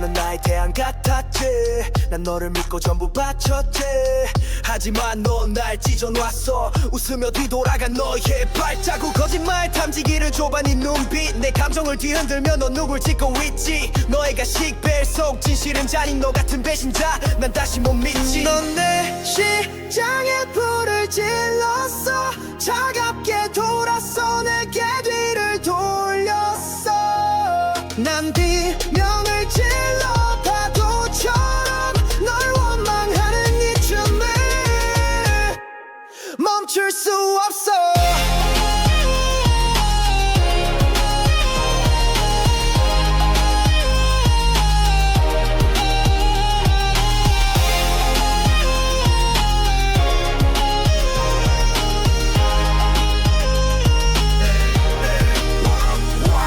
사랑 같았지. 난 너를 믿고 전부 바쳤지. 하지만 넌 날 찢어놨어. 웃으며 뒤돌아간 너의 발자국. 거짓말 탐지기를 좁아 네 눈빛. 내 감정을 뒤흔들며 너 누굴 찍고 있지? 너의 가식 배속 진실은 잔인 너 같은 배신자. 난 다시 못 믿지. 넌내 심장에 불을 질렀어. 차갑게 돌았어 내게 뒤를 돌렸어. 난 비명 멈출 수 없어.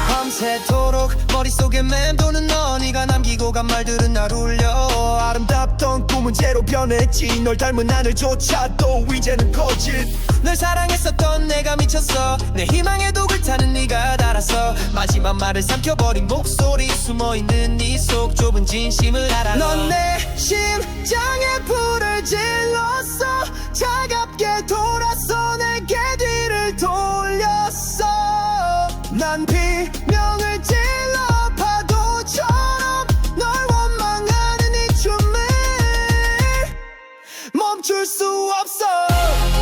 밤새도록 머릿속에 맴도는 너 네가 남기고 간 말들은 날 울려 죄로 변했지. 널 닮은 하늘조차도 이제는 거짓. 널 사랑했었던 내가 미쳤어. 내 희망의 독을 타는 네가 달아서. 마지막 말을 삼켜버린 목소리 숨어있는 네 속 좁은 진심을 알아 넌 내 심장에 불을 질렀어. 차갑게 돌았어 내게 뒤를 돌렸어. 난 비명을 질 원망